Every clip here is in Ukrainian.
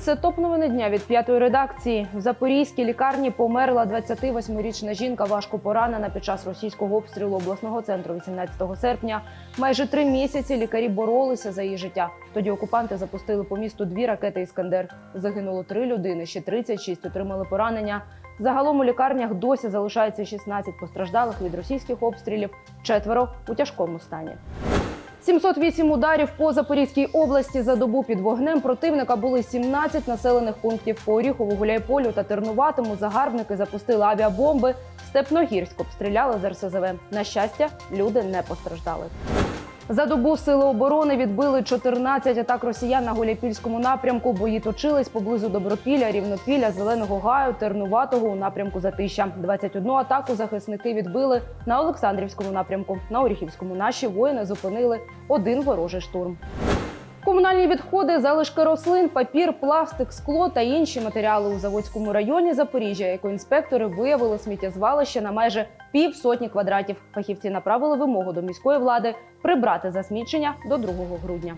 Це топ новини дня від п'ятої редакції. В Запорізькій лікарні померла 28-річна жінка, важко поранена під час російського обстрілу обласного центру 18 серпня. Майже три місяці лікарі боролися за її життя. Тоді окупанти запустили по місту дві ракети Іскандер. Загинуло три людини, ще 36 отримали поранення. Загалом у лікарнях досі залишається 16 постраждалих від російських обстрілів, четверо у тяжкому стані. 708 ударів по Запорізькій області за добу під вогнем противника були 17 населених пунктів по Оріхову, Гуляйполю та Тернуватому. Загарбники запустили авіабомби. Степногірськ обстріляли з РСЗВ. На щастя, люди не постраждали. За добу сили оборони відбили 14 атак росіян на Гуляйпільському напрямку. Бої точились поблизу Добропілля, Рівнопілля, Зеленого Гаю, Тернуватого у напрямку Затища. 21 атаку захисники відбили на Олександрівському напрямку. На Оріхівському наші воїни зупинили один ворожий штурм. Комунальні відходи, залишки рослин, папір, пластик, скло та інші матеріали у Заводському районі Запоріжжя. Екоінспектори виявили сміттєзвалище на майже півсотні квадратів. Фахівці направили вимогу до міської влади прибрати засмічення до 2 грудня.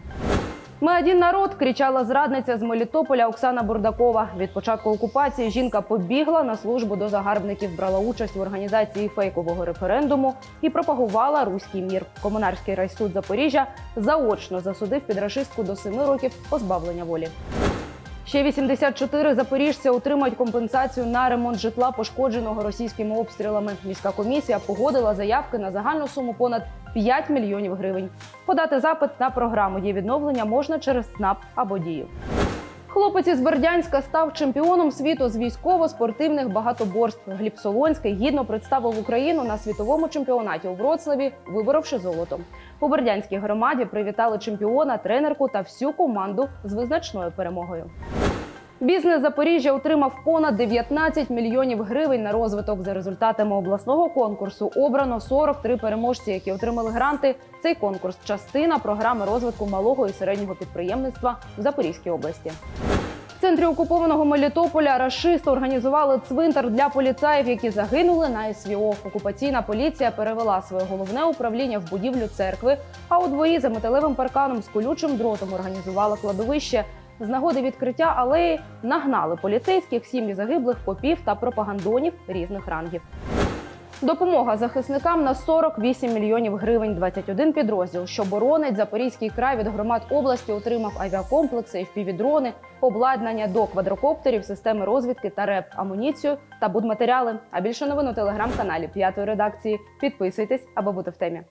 Ми один народ, кричала зрадниця з Мелітополя Оксана Бурдакова. Від початку окупації жінка побігла на службу до загарбників, брала участь в організації фейкового референдуму і пропагувала руський мір. Комунарський райсуд Запоріжжя заочно засудив підрашистку до семи років позбавлення волі. Ще 84 запоріжця отримають компенсацію на ремонт житла, пошкодженого російськими обстрілами. Міська комісія погодила заявки на загальну суму понад 5 мільйонів гривень. Подати запит на програму є відновлення можна через СНАП або дію. Хлопець із Бердянська став чемпіоном світу з військово-спортивних багатоборств. Гліб Солонський гідно представив Україну на світовому чемпіонаті у Вроцлаві, виборовши золото. У бердянській громаді привітали чемпіона, тренерку та всю команду з визначною перемогою. Бізнес Запоріжжя отримав понад 19 мільйонів гривень на розвиток. За результатами обласного конкурсу обрано 43 переможці, які отримали гранти. Цей конкурс частина програми розвитку малого і середнього підприємництва в Запорізькій області. Центрі окупованого Мелітополя рашисти організували цвинтар для поліцаїв, які загинули на СВО. Окупаційна поліція перевела своє головне управління в будівлю церкви. А у дворі за металевим парканом з колючим дротом організувала кладовище. З нагоди відкриття алеї нагнали поліцейських сім'ї загиблих попів та пропагандонів різних рангів. Допомога захисникам на 48 мільйонів гривень. 21 підрозділ, що боронить Запорізький край від громад області, отримав авіакомплекси, впівдрони, обладнання до квадрокоптерів, системи розвідки та РЕП, амуніцію та будматеріали. А більше новин у телеграм-каналі п'ятої редакції. Підписуйтесь, аби бути в темі.